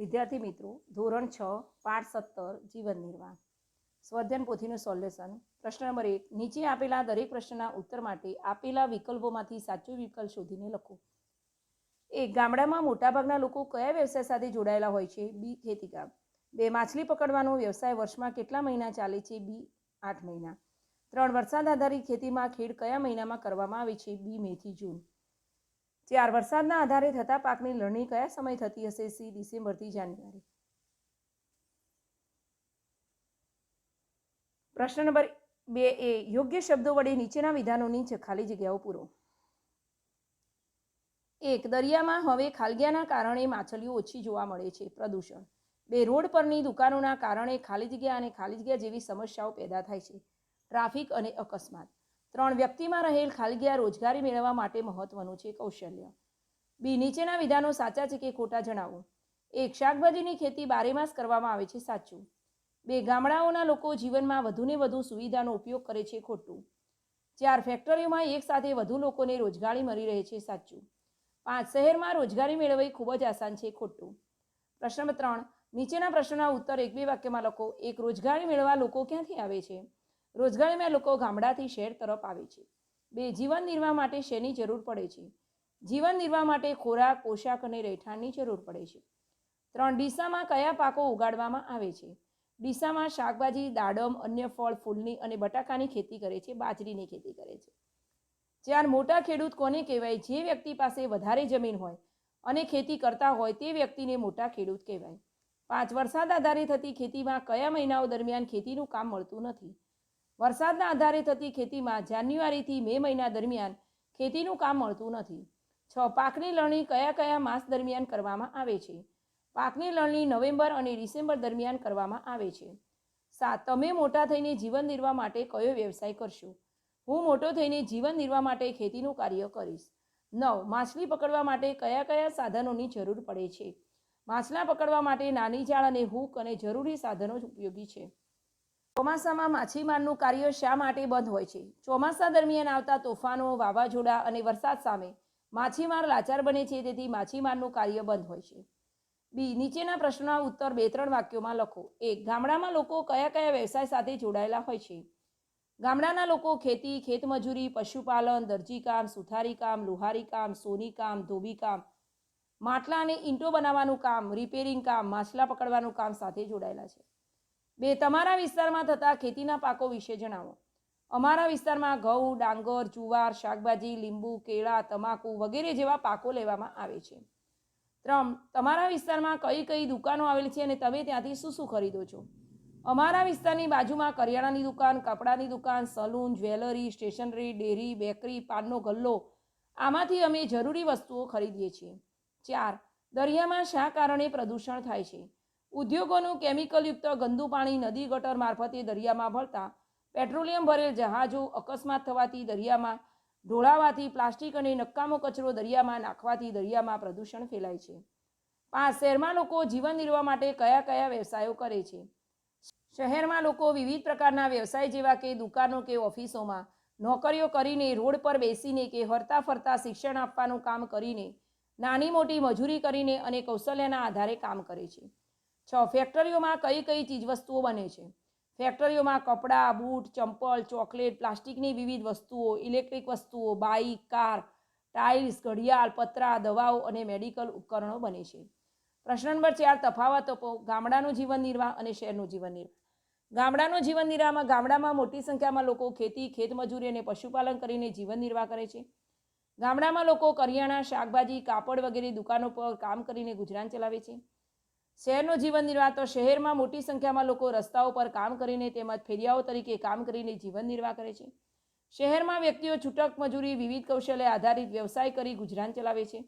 વિદ્યાર્થી મિત્રો, ધોરણ છ, પાઠ સત્તર, જીવન નિર્વાહ. સ્વાધ્યાન પોથીનું સોલ્યુશન. પ્રશ્ન નંબર એક, નીચે આપેલા દરેક પ્રશ્નના ઉત્તર માટે આપેલા વિકલ્પોમાંથી સાચો વિકલ્પ શોધીને લખો. એક ગામડામાં મોટાભાગના લોકો કયા વ્યવસાય સાથે જોડાયેલા હોય છે? બી ખેતીકામ બે, માછલી પકડવાનો વ્યવસાય વર્ષમાં કેટલા મહિના ચાલે છે? બી, આઠ મહિના. ત્રણ, વરસાદ આધારિત ખેતીમાં ખેડ કયા મહિનામાં કરવામાં આવે છે? બી, મેથી, જૂન. ચાર વરસાદના આધારે થતા પાકની લણણી કયા સમય થતી હશે સી ડિસેમ્બરથી જાન્યુઆરી? પ્રશ્ન નંબર બે એ, યોગ્ય શબ્દો વડે નીચેના વિધાનોની ખાલી જગ્યાઓ પૂરો. એક, દરિયામાં હવે ખાલગ્યાના કારણે માછલીઓ ઓછી જોવા મળે છે, પ્રદૂષણ. બે, રોડ પરની દુકાનોના કારણે ખાલી જગ્યા અને ખાલી જગ્યા જેવી સમસ્યાઓ પેદા થાય છે, ટ્રાફિક અને અકસ્માત. ત્રણ વ્યક્તિમાં રહેલ ખાલગીયા રોજગારી મેળવવા માટે મહત્વનું છે કૌશલ્ય. બી, નીચેના વિધાનો સાચા છે કે ખોટા જણાવો? એક, શાકભાજીની ખેતી બારેમાસ કરવામાં આવે છે, સાચું. બે, ગામડાઓના લોકો જીવનમાં વધુને વધુ સુવિધાનો ઉપયોગ કરે છે, ખોટું. ચાર, ફેક્ટરીઓમાં એકસાથે વધુ લોકોને રોજગારી મળી રહે છે, સાચું. પાંચ, શહેરમાં રોજગારી મેળવવી ખૂબ જ આસાન છે, ખોટું. પ્રશ્ન ત્રણ, નીચેના પ્રશ્નના ઉત્તર એક બે વાક્યમાં લખો. એક, રોજગારી મેળવવા લોકો ક્યાંથી આવે છે? રોજગારીમાં લોકો ગામડાથી શહેર તરફ આવે છે. બે, જીવન નિર્વાહ માટે શેની જરૂર પડે છે? જીવન નિર્વાહ માટે ખોરાક, પોશાક અને રહેઠાણની જરૂર પડે છે. ત્રણ, ડીસામાં કયા પાકો ઉગાડવામાં આવે છે? ડીસામાં શાકભાજી, દાડમ, અન્ય ફળ, ફૂલની અને બટાકાની ખેતી કરે છે, બાજરીની ખેતી કરે છે. ચાર, મોટા ખેડૂત કોને કહેવાય? જે વ્યક્તિ પાસે વધારે જમીન હોય અને ખેતી કરતા હોય તે વ્યક્તિને મોટા ખેડૂત કહેવાય. પાંચ, વરસાદ આધારે થતી ખેતીમાં કયા મહિનાઓ દરમિયાન ખેતીનું કામ મળતું નથી? વરસાદના આધારે થતી ખેતીમાં જાન્યુઆરીથી મે મહિના દરમિયાન ખેતીનું કામ મળતું નથી. છ, પાકની લણણી કયા કયા માસ દરમિયાન કરવામાં આવે છે? પાકની લણણી નવેમ્બર અને ડિસેમ્બર દરમિયાન કરવામાં આવે છે. સાત, તમે મોટા થઈને જીવન નિર્વાહ માટે કયો વ્યવસાય કરશો? હું મોટો થઈને જીવન નિર્વાહ માટે ખેતીનું કાર્ય કરીશ. નવ, માછલી પકડવા માટે કયા કયા સાધનોની જરૂર પડે છે? માછલા પકડવા માટે નાની જાળ અને હૂક અને જરૂરી સાધનો જ ઉપયોગી છે. ચોમાસામાં માછીમારનું કાર્ય શા માટે બંધ હોય છે? ચોમાસા દરમિયાન આવતા તોફાનો, વાવાઝોડા અને વરસાદ સામે માછીમાર લાચાર બને છે, તેથી માછીમારનું કાર્ય બંધ હોય છે. બી, નીચેના પ્રશ્નના ઉત્તર બે ત્રણ વાક્યોમાં લખો. એક, ગામડામાં લોકો કયા કયા વ્યવસાય સાથે જોડાયેલા હોય છે? ગામડાના લોકો ખેતી, ખેતમજૂરી, પશુપાલન, દરજીકામ સુથારી કામ લુહારી કામ સોની કામ ધોબી કામ માટલા અને ઈંટો બનાવવાનું કામ, રિપેરિંગ કામ, માછલા પકડવાનું કામ સાથે જોડાયેલા છે. બે, તમારા વિસ્તારમાં થતા ખેતીના પાકો વિશે જણાવો. અમારા વિસ્તારમાં ઘઉં, ડાંગર, જુવાર, શાકભાજી, લીંબુ, કેળા, તમાકુ વગેરે જેવા પાકો લેવામાં આવે છે. ત્રણ, તમારા વિસ્તારમાં કઈ કઈ દુકાનો આવેલી છે અને તમે ત્યાંથી શું શું ખરીદો છો? અમારા વિસ્તારની બાજુમાં કરિયાણાની દુકાન, કપડાની દુકાન, salon, jewellery, stationery, dairy, bakery, પાનનો ગલ્લો. આમાંથી અમે જરૂરી વસ્તુઓ ખરીદીએ છીએ. ચાર, દરિયામાં શા કારણે પ્રદૂષણ થાય છે? ઉદ્યોગોનું કેમિકલયુક્ત ગંદુ પાણી નદી ગટર મારફતે દરિયામાં ભળતા પેટ્રોલિયમ ભરેલ જહાજો અકસ્માત થવાથી દરિયામાં ઢોળાવાથી પ્લાસ્ટિક અને નકામો કચરો દરિયામાં નાખવાથી દરિયામાં પ્રદૂષણ ફેલાય છે. પાંચ શહેરમાં લોકો જીવન નિર્વાહ માટે કયા કયા વ્યવસાયો કરે છે? શહેરમાં લોકો વિવિધ પ્રકારના વ્યવસાય જેવા કે દુકાનો કે ઓફિસોમાં નોકરીઓ કરીને રોડ પર બેસીને કે હરતા ફરતા શિક્ષણ આપવાનું કામ કરીને, નાની મોટી મજૂરી કરીને અને કૌશલ્યના આધારે કામ કરે છે. છ ફેક્ટરીઓમાં કઈ કઈ ચીજવસ્તુઓ બને છે? ફેક્ટરીઓમાં કપડાં, બૂટ, ચંપલ, ચોકલેટ, પ્લાસ્ટિકની વિવિધ વસ્તુઓ ઇલેક્ટ્રિક વસ્તુઓ, બાઇક, કાર, ટાઇલ્સ, ઘડિયાળ, પતરા, દવાઓ અને મેડિકલ ઉપકરણો બને છે. પ્રશ્ન નંબર ચાર, તફાવતો ગામડાનું જીવન નિર્વાહ અને શહેરનું જીવન નિર્વાહ. ગામડાનું જીવન નિર્વાહમાં ગામડામાં મોટી સંખ્યામાં લોકો ખેતી, ખેતમજૂરી અને પશુપાલન કરીને જીવન નિર્વાહ કરે છે. ગામડામાં લોકો કરિયાણા, શાકભાજી, કાપડ વગેરે દુકાનો પર કામ કરીને ગુજરાન ચલાવે છે. શહેરનો જીવન નિર્વાહ તો શહેરમાં મોટી સંખ્યામાં લોકો રસ્તાઓ પર કામ કરીને તેમજ ફેરિયાઓ તરીકે કામ કરીને જીવન નિર્વાહ કરે છે. શહેરમાં વ્યક્તિઓ છૂટક મજૂરી, વિવિધ કૌશલ્ય આધારિત વ્યવસાય કરી ગુજરાન ચલાવે છે.